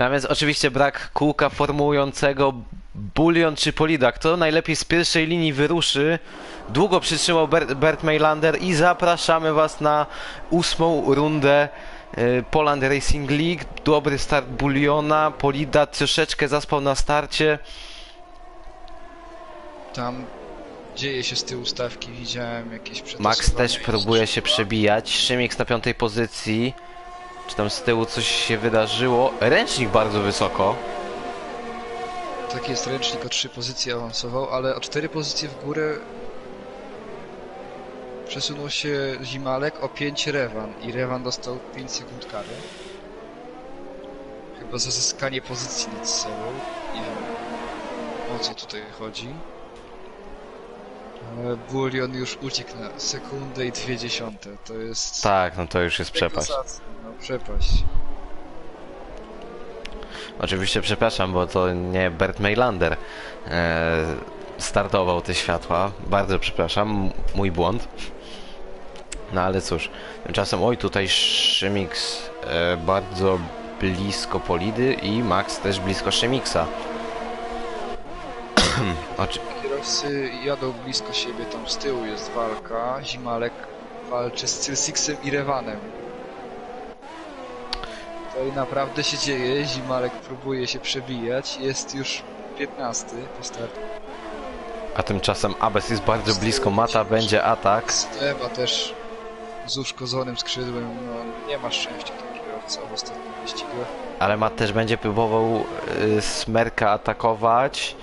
Natomiast oczywiście brak kółka formującego Bullion czy Polida. Kto najlepiej z pierwszej linii wyruszy? Długo przytrzymał Bert, Bert Mailander i zapraszamy Was na ósmą rundę y, Poland Racing League. Dobry start Bulliona. Polida troszeczkę zaspał na starcie. Tam dzieje się z tyłu stawki, widziałem jakieś Max też próbuje się przebijać. Szymix na piątej pozycji. Czy tam z tyłu coś się wydarzyło? Ręcznik bardzo wysoko. Tak jest, ręcznik o 3 pozycje awansował, ale o 4 pozycje w górę przesunął się Zimalek o 5 Rewan i Rewan dostał 5 sekund kary. Chyba za zyskanie pozycji nad sobą. Nie wiem o co tutaj chodzi. Ale Bullion już uciekł na sekundę i dwie dziesiąte. To jest... Tak, no to już jest przepaść. No przepaść. Oczywiście przepraszam, bo to nie Bert Mailander e, startował te światła. Bardzo przepraszam, mój błąd. No ale cóż, tymczasem oj tutaj Szymix e, bardzo blisko Polidy i Max też blisko Szymixa. Oczy... Kierowcy jadą blisko siebie, tam z tyłu jest walka. Zimalek walczy z Cylsixem i Rewanem. To i naprawdę się dzieje. Zimalek próbuje się przebijać. Jest już 15 po starcie. A tymczasem Abes jest bardzo blisko Mata, będzie atak. Steba też z uszkodzonym skrzydłem. No, nie ma szczęścia ten kierowca w ostatnim wyścigu. Ale Matt też będzie próbował y, Smerka atakować.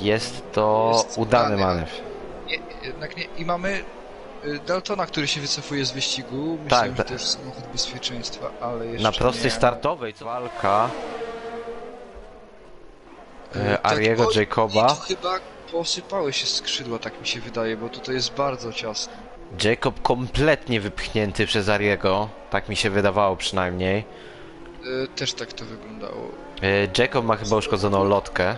Jest to Jest udany udany. manewr. Nie, jednak nie. I mamy y, Daltona, który się wycofuje z wyścigu. Myślałem, Tak, że da- to jest samochód bezpieczeństwa, ale jeszcze Na prostej nie. startowej walka E, Ariego o- Jacoba. I tu chyba posypały się skrzydła, tak mi się wydaje, bo tutaj jest bardzo ciasno. Jacob kompletnie wypchnięty przez Ariego. Tak mi się wydawało przynajmniej. E, Też tak to wyglądało. E, Jacob ma chyba uszkodzoną lotkę.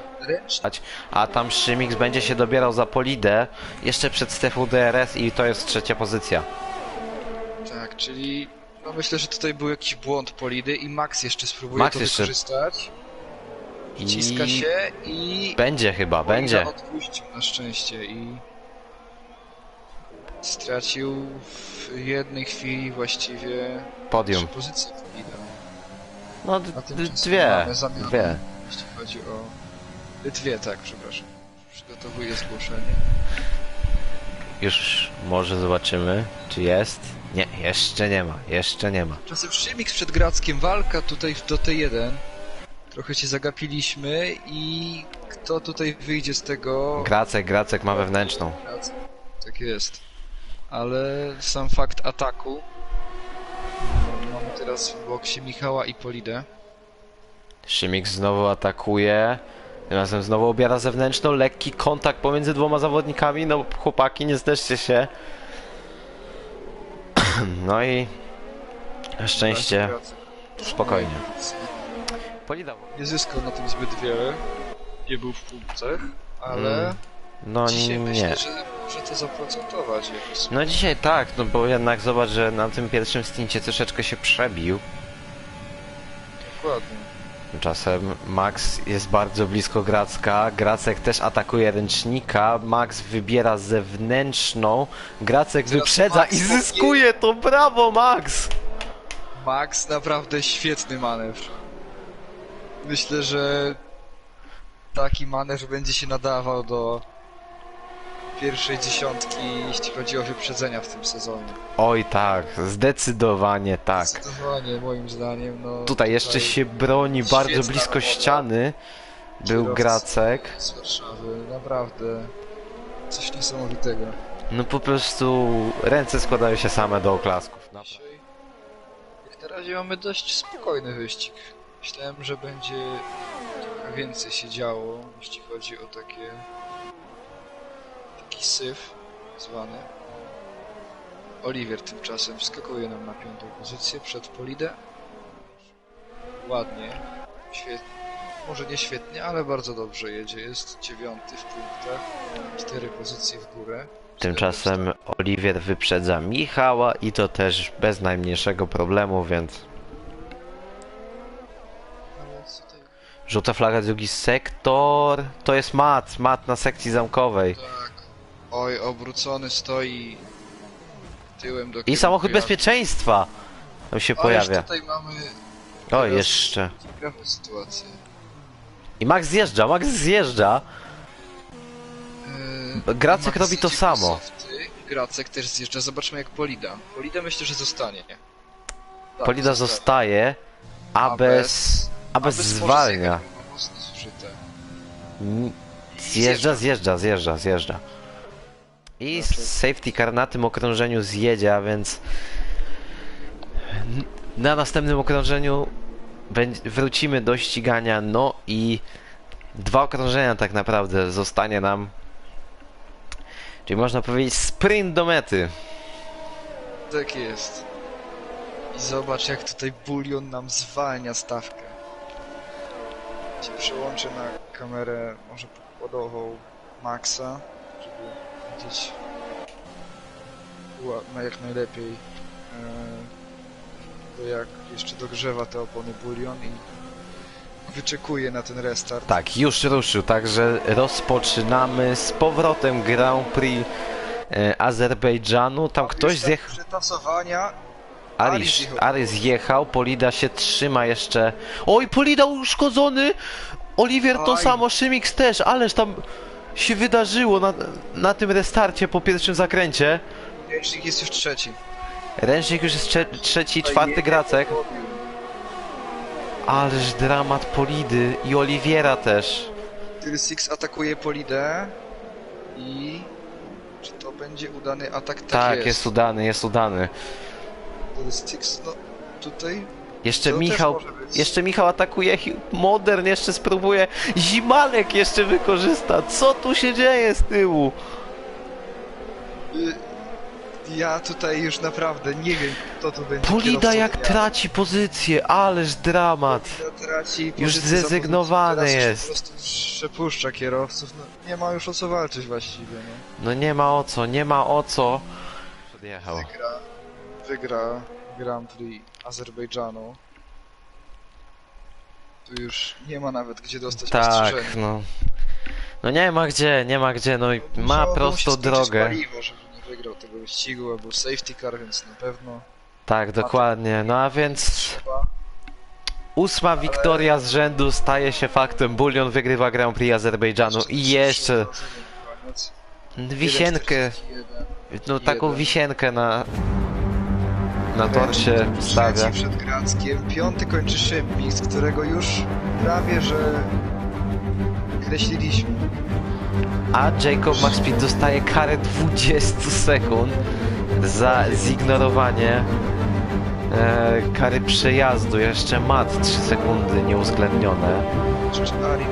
A tam Szymix będzie się dobierał za Polidę jeszcze przed strefą DRS i to jest trzecia pozycja. tak, czyli no myślę, że tutaj był jakiś błąd Polidy i Max jeszcze spróbuje Max to jeszcze- wykorzystać. I się i będzie chyba, Polida będzie. odpuścił na szczęście i stracił w jednej chwili właściwie Podium. trzy pozycje Polida. No dwie. Dwie. Jeśli chodzi o... Dwie, tak, przepraszam. Przygotowuję zgłoszenie. Już może zobaczymy, czy jest. Nie, jeszcze nie ma, jeszcze nie ma. Czasem Szymix przed Grackiem, walka tutaj do T1. Trochę się zagapiliśmy i kto tutaj wyjdzie z tego... Gracek, Gracek ma wewnętrzną. Gracek. Tak jest. Ale sam fakt ataku... Mamy teraz w boksie Michała i Polidę. Szymik znowu atakuje. Tym razem znowu obiera zewnętrzną. Lekki kontakt pomiędzy dwoma zawodnikami. No chłopaki, nie zderzcie się. No i na szczęście spokojnie. Nie zyskał na tym zbyt wiele. Nie był w punktach, ale... Mm, No Dzisiaj nie. myślę, że może to zaprocentować jakoś. No dzisiaj tak, no bo jednak zobacz, że na tym pierwszym stincie troszeczkę się przebił. Dokładnie. Tymczasem Max jest bardzo blisko Gracka. Gracek też atakuje ręcznika. Max wybiera zewnętrzną. Gracek Teraz wyprzedza Max i zyskuje to. Brawo, Max! Max naprawdę świetny manewr. Myślę, że taki manewr będzie się nadawał do pierwszej dziesiątki, jeśli chodzi o wyprzedzenia w tym sezonie. Oj tak, zdecydowanie tak. Zdecydowanie moim zdaniem, no... Tutaj jeszcze się broni bardzo blisko robota. ściany. Był kierowcy Gracek. Z Warszawy, naprawdę coś niesamowitego. No po prostu ręce składają się same do oklasków. Dzisiaj, jak na razie mamy dość spokojny wyścig. Myślałem, że będzie trochę więcej się działo, jeśli chodzi o takie... taki syf zwany. Oliwier tymczasem wskakuje nam na piątą pozycję przed Polidę. Ładnie, świetnie. Może nie świetnie, ale bardzo dobrze jedzie. Jest dziewiąty w punktach, cztery pozycje w górę. Tymczasem Oliwier wyprzedza Michała i to też bez najmniejszego problemu, więc Żółta flaga, drugi sektor. To jest mat, mat na sekcji zamkowej. Oj, obrócony stoi tyłem do I kierunku samochód jazdy. bezpieczeństwa. Tam się Ależ pojawia. tutaj mamy O, teraz jeszcze. ciekawą sytuację. I Max zjeżdża, Max zjeżdża. Yy, Gracek Max robi to jedzie samo. softy, Gracek też zjeżdża, zobaczmy jak Polida. Polida myślę, że zostanie. Tak, Polida zostaje, a bez... A bez może zwalnia. zjechać, bo ma mocno zużyte. Mm, Zjeżdża, zjeżdża, zjeżdża, zjeżdża. I safety car na tym okrążeniu zjedzie, a więc na następnym okrążeniu wrócimy do ścigania, no i dwa okrążenia tak naprawdę zostanie nam. Czyli można powiedzieć sprint do mety. Tak jest. I zobacz jak tutaj bulion nam zwalnia stawkę. Cię przełączę na kamerę może pokładową Maxa, żeby ła- na jak najlepiej e, to jak jeszcze dogrzewa te opony bulion i wyczekuje na ten restart. Tak, już ruszył, także rozpoczynamy z powrotem Grand Prix e, Azerbejdżanu. Tam ktoś tak zjechał. Przetasowania. Aris, Aris jechał. Polida się trzyma jeszcze. Oj, Polida uszkodzony! Oliwier to Oj. samo, Szymix też, ależ tam się wydarzyło na, na tym restarcie po pierwszym zakręcie. Ręcznik jest już trzeci. Ręcznik już jest trze trzeci, czwarty Gracek. Ależ dramat Polidy i Oliwiera też. Tyl Six atakuje Polidę i czy to będzie udany atak? Tak, Tak, jest. udany, jest udany. Tyl Six, no tutaj Jeszcze Michał, jeszcze Michał atakuje, Modern jeszcze spróbuje, Zimalek jeszcze wykorzysta. Co tu się dzieje z tyłu? y, ja tutaj już naprawdę nie wiem kto tu będzie Polida jak traci pozycję, ależ dramat. Polida traci Już zrezygnowany jest. Po prostu przepuszcza kierowców, no nie ma już o co walczyć właściwie, no. No nie ma o co, nie ma o co. Podjechał. Wygra, wygra Grand Prix Azerbejdżanu. Tu już nie ma nawet gdzie dostać Tak, ostrzeżenia. no. No nie ma gdzie, nie ma gdzie, no i ma Musiało mu się prostą skończyć drogę. Paliwo, żeby nie wygrał tego wyścigu, albo safety car, więc na pewno Tak, dokładnie. No a więc ósma wiktoria z rzędu staje się faktem. Bulion wygrywa Grand Prix Azerbejdżanu i jeszcze wisienkę, 1,41. no taką wisienkę na na torcie stawia. Trzeci przed Grackiem, piąty kończy Szymik, z którego już prawie, że kreśliliśmy. A Jacob Maxpit dostaje karę 20 sekund za zignorowanie e, kary przejazdu. Jeszcze mat 3 sekundy nieuwzględnione. Jeszcze Ari